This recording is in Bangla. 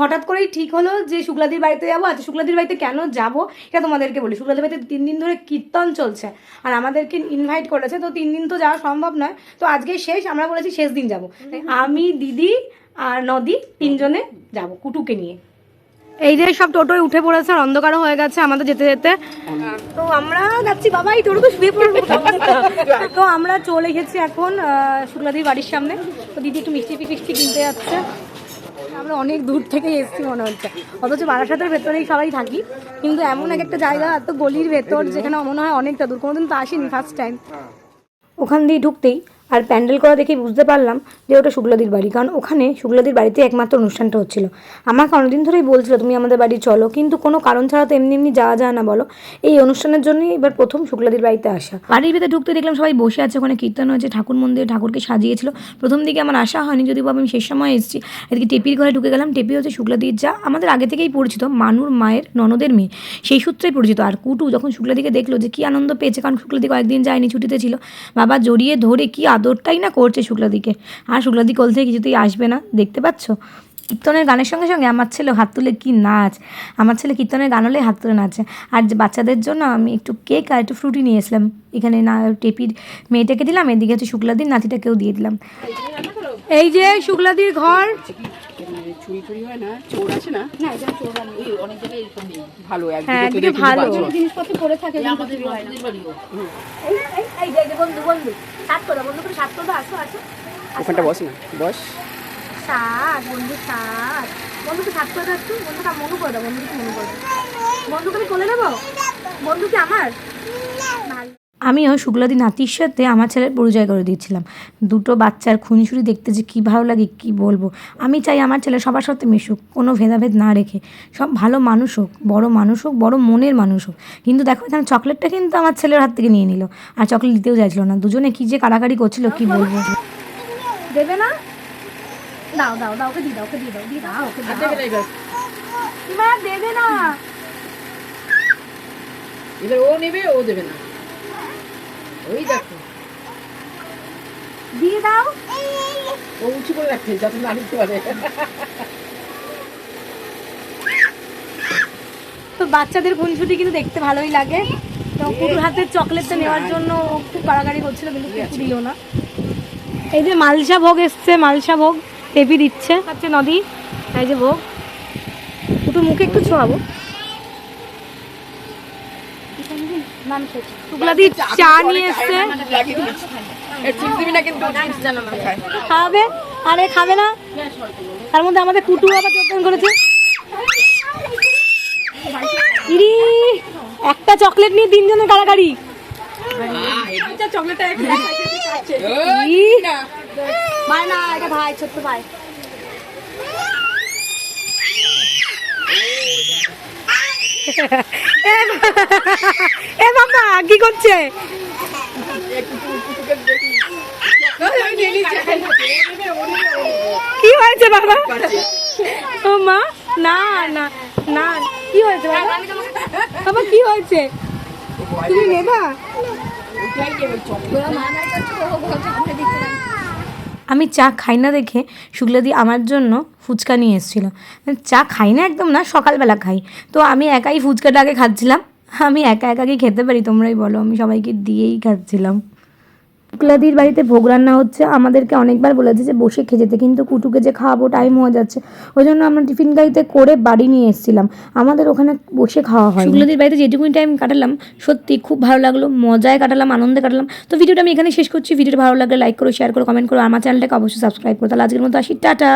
হঠাৎ করেই ঠিক হলো যে শুক্লাদির বাড়িতে যাব। আচ্ছা শুক্লাদির বাড়িতে কেন যাব? এটা তোমাদেরকে বলি। শুক্লাদির বাড়িতে তিন দিন ধরে কীর্তন চলছে। আর আমাদেরকে ইনভাইট করেছে। তো তিন দিন তো যাওয়া সম্ভব নয়। তো আজকে শেষ আমরা বলেছি শেষ দিন যাব। আমি দিদি আর নদী তিনজনে যাব কুটুকে নিয়ে। এই যে সব টোটোয় উঠে পড়েছে আর অন্ধকারও হয়ে গেছে আমাদের যেতে যেতে। তো আমরা যাচ্ছি বাবা এই টোটো তো শুয়ে পড়ব। তো আমরা চলে গেছি এখন শুক্লাদির বাড়ির সামনে। তো দিদি একটু মিষ্টি ফিষ্টি কিনতে যাচ্ছে। আমরা অনেক দূর থেকে এসেছি মনে হচ্ছে। অথচ বারাসাতের ভেতরেই সবাই থাকি। কিন্তু এমন এক একটা জায়গা, এত গলির ভেতর যেখানে মনে হয় অনেকটা দূর। কোনোদিন তো আসিনি ফার্স্ট টাইম ওখান দিয়ে ঢুকতেই আর প্যান্ডেল করা দেখে বুঝতে পারলাম যে ওটা শুক্লাদির বাড়ি, কারণ ওখানে শুক্লাদির বাড়িতে একমাত্র অনুষ্ঠানটা হচ্ছিল। আমাকে অনেকদিন ধরেই বলছিল, তুমি আমাদের বাড়ি চলো। কিন্তু কোনো কারণ ছাড়া তো এমনি এমনি যাওয়া যায় না, বলো। এই অনুষ্ঠানের জন্যই এবার প্রথম শুক্লাদির বাড়িতে আসা। বাড়ির ভিতরে ঢুকতে দেখলাম সবাই বসে আছে, ওখানে কীর্তন হয়েছে, ঠাকুর মন্দিরে ঠাকুরকে সাজিয়েছিল। প্রথম দিকে আমার আশা হয়নি যদি বা আমি শেষ সময় এসেছি। এদিকে টেপির ঘরে ঢুকে গেলাম, টেপি হচ্ছে শুক্লাদির যা আমাদের আগে থেকেই পরিচিত, মানুর মায়ের ননদের মেয়ে। সেই সূত্রেই পরিচিত। আর কুটু যখন শুক্লাদিকে দেখল যে কী আনন্দ পেয়েছে, কারণ শুক্লাদি কয়েকদিন যায়নি, ছুটিতে ছিল, বাবা জড়িয়ে ধরে কি আদরটাই না করছে শুক্লাদিকে। আর শুক্লাদি কোল থেকে কিছুতেই আসবে না, দেখতে পাচ্ছ? কীর্তনের গানের সঙ্গে সঙ্গে আমার ছেলে হাত তুলে কী নাচ? আমার ছেলে কীর্তনের গান হলে হাত তুলে নাচে। আর যে বাচ্চাদের জন্য আমি একটু কেক আর একটু ফ্রুটি নিয়ে এসলাম। এখানে না, টেপির মেয়েটাকে দিলাম, এদিকে হচ্ছে শুক্লাদির নাতিটাকেও দিয়ে দিলাম। এই যে শুক্লাদির ঘর মানে চুরি হয় না? চোর আছে না? এই অনেক জায়গায় এরকম নেই। ভালো হ্যাঁ, একদিকে ভালো। জিনিসপত্র পড়ে থাকে এই আমাদের আমাদের বাড়িও। এই যে এই যে বন্ধু বন্ধু সাত করো বন্ধু করে সাত করো আসো আসো। ওখানটা বস না বস। সাত বন্ধু সাত। বন্ধুকে সাত করে দাও বন্ধুকে মনু করে দাও বন্ধুকে মনু করে। দাও বন্ধুকে আমি কোলে নেব? বন্ধু কি আমার? আমিও শুক্লাদি নাতির সাথে আমার ছেলের পরিচয় করে দিয়েছিলাম। দুটো বাচ্চার খুনসুরি দেখতে যে কী ভালো লাগে কী বলব? আমি চাই আমার ছেলে সবার সাথে মিশুক কোনো ভেদাভেদ না রেখে। সব ভালো মানুষ হোক বড়ো মানুষ হোক বড় মনের মানুষ হোক। কিন্তু দেখো এখানে চকলেটটা কিন্তু আমার ছেলের হাত থেকে নিয়ে নিল। আর চকলেট দিতেও চাইছিল না। দুজনে কী যে কাড়াকাড়ি করছিল কী বলব? দেবে না? দাও দাও দাও ওকে দিয়ে দাও ওকে দিয়ে দাও দিয়ে দাও ওকে দাও। দেবে না। এবার ও নেবে ও দেবে না। ওই দেখো। দিয়ে দাও। ও উঁচু করে রাখছে যাতে না নিতে পারে। তো বাচ্চাদের খুনসুটি কিন্তু দেখতে ভালোই লাগে। তো কুকুর হাতে চকলেটটা নেওয়ার জন্য খুব কাড়াকাড়ি করছিল কিন্তু কুকুর দিল না। এই যে মালসা ভোগ এসছে মালসা ভোগ টেপি দিচ্ছে। হচ্ছে নদী। এই যে ভোগ। কুকুর মুখে একটু ছোঁয়াবো শুক্লাদি চা নিয়ে এসছে লাগিয়ে দিচ্ছি এ চিপস দিবি না কিন্তু খাবে আরে খাবে না তার মধ্যে আমাদের কুটু আবার যোগদান করেছে ইরি একটা চকলেট নিয়ে তিনজনের চকলেটটা ভাই না এটা ভাই ছোট্ট ভাই এ বাবা কি করছে? কি হয়েছে বাবা? ও মা না না না কি হয়েছে বাবা? বাবা কি হয়েছে? তুমি নেবা? আমি চা খাই না দেখে শুক্লাদি আমার জন্য ফুচকা নিয়ে এসেছিল। চা খাই না একদম না, সকালবেলা খাই। তো আমি একাই ফুচকাটা আগে খাচ্ছিলাম। আমি একা একাকেই খেতে পারি, তোমরাই বলো, আমি সবাইকে দিয়েই খাচ্ছিলাম। শুক্লাদির বাড়িতে ভোগ রান্না হচ্ছে। আমাদেরকে অনেকবার বলেছে যে বসে খেয়ে যেতে, কিন্তু কুটুকে যে খাওয়াবো টাইম হয়ে যাচ্ছে। ওই জন্য আমরা টিফিন গাড়িতে করে বাড়ি নিয়ে এসেছিলাম। আমাদের ওখানে বসে খাওয়া হয় শুক্লাদির বাড়িতে যেটুকুনি টাইম কাটালাম, সত্যি খুব ভালো লাগল, মজায় কাটালাম, আনন্দে কাটালাম। তো ভিডিওটা আমি এখানে শেষ করছি। ভিডিওটা ভালো লাগলে লাইক করো শেয়ার করো কমেন্ট করো আমার চ্যানেলটাকে অবশ্যই সাবস্ক্রাইব করো। তাহলে আজকের মতো আসি। টাটা!